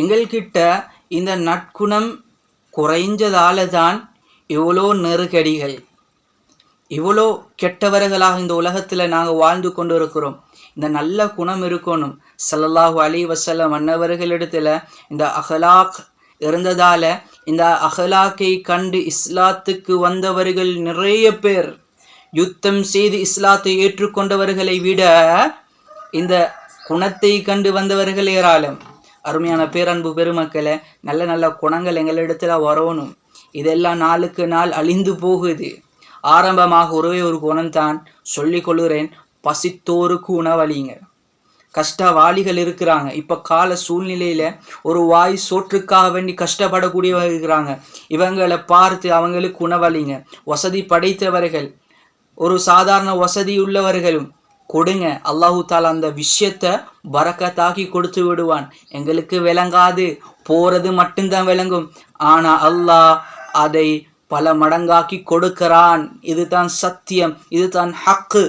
எங்கள்கிட்ட இந்த நற்குணம் குறைஞ்சதால தான் இவ்வளோ நெருக்கடிகள். இவ்வளோ கெட்டவர்களாக இந்த உலகத்தில் நாங்கள் வாழ்ந்து கொண்டு இருக்கிறோம் இந்த நல்ல குணம் இருக்கணும். ஸல்லல்லாஹு அலி வசல்லம் மன்னவர்களிடத்தில் இந்த அஹலாக் இருந்ததால் இந்த அஹலாக்கை கண்டு இஸ்லாத்துக்கு வந்தவர்கள் நிறைய பேர் யுத்தம் செய்து இஸ்லாத்தை ஏற்றுக்கொண்டவர்களை விட இந்த குணத்தை கண்டு வந்தவர்கள் ஏராளம். அருமையான பேரன்பு பெருமக்களை நல்ல நல்ல குணங்கள் எங்களிடத்தில் வரணும். இதெல்லாம் நாளுக்கு நாள் அழிந்து போகுது. ஆரம்பமாக ஒரே ஒரு குணம்தான் சொல்லி கொள்கிறேன் பசித்தோருக்கு உணவழிங்க கஷ்டவாளிகள் இருக்கிறாங்க. இப்போ கால சூழ்நிலையில் ஒரு வாய் சோற்றுக்காக வேண்டி கஷ்டப்படக்கூடியவங்க இருக்கிறாங்க. இவங்களை பார்த்து அவங்களுக்கு உணவளிங்க. வசதி படைத்தவர்கள் ஒரு சாதாரண வசதி உள்ளவர்களும் கொடுங்க. அல்லாஹு தாலா அந்த விஷயத்த பறக்கத்தாக்கி கொடுத்து விடுவான். எங்களுக்கு விளங்காது. போகிறது மட்டும்தான் விளங்கும். ஆனால் அல்லாஹ் அதை பல மடங்காக்கி கொடுக்கிறான். இதுதான் சத்தியம். இதுதான் ஹக்கு.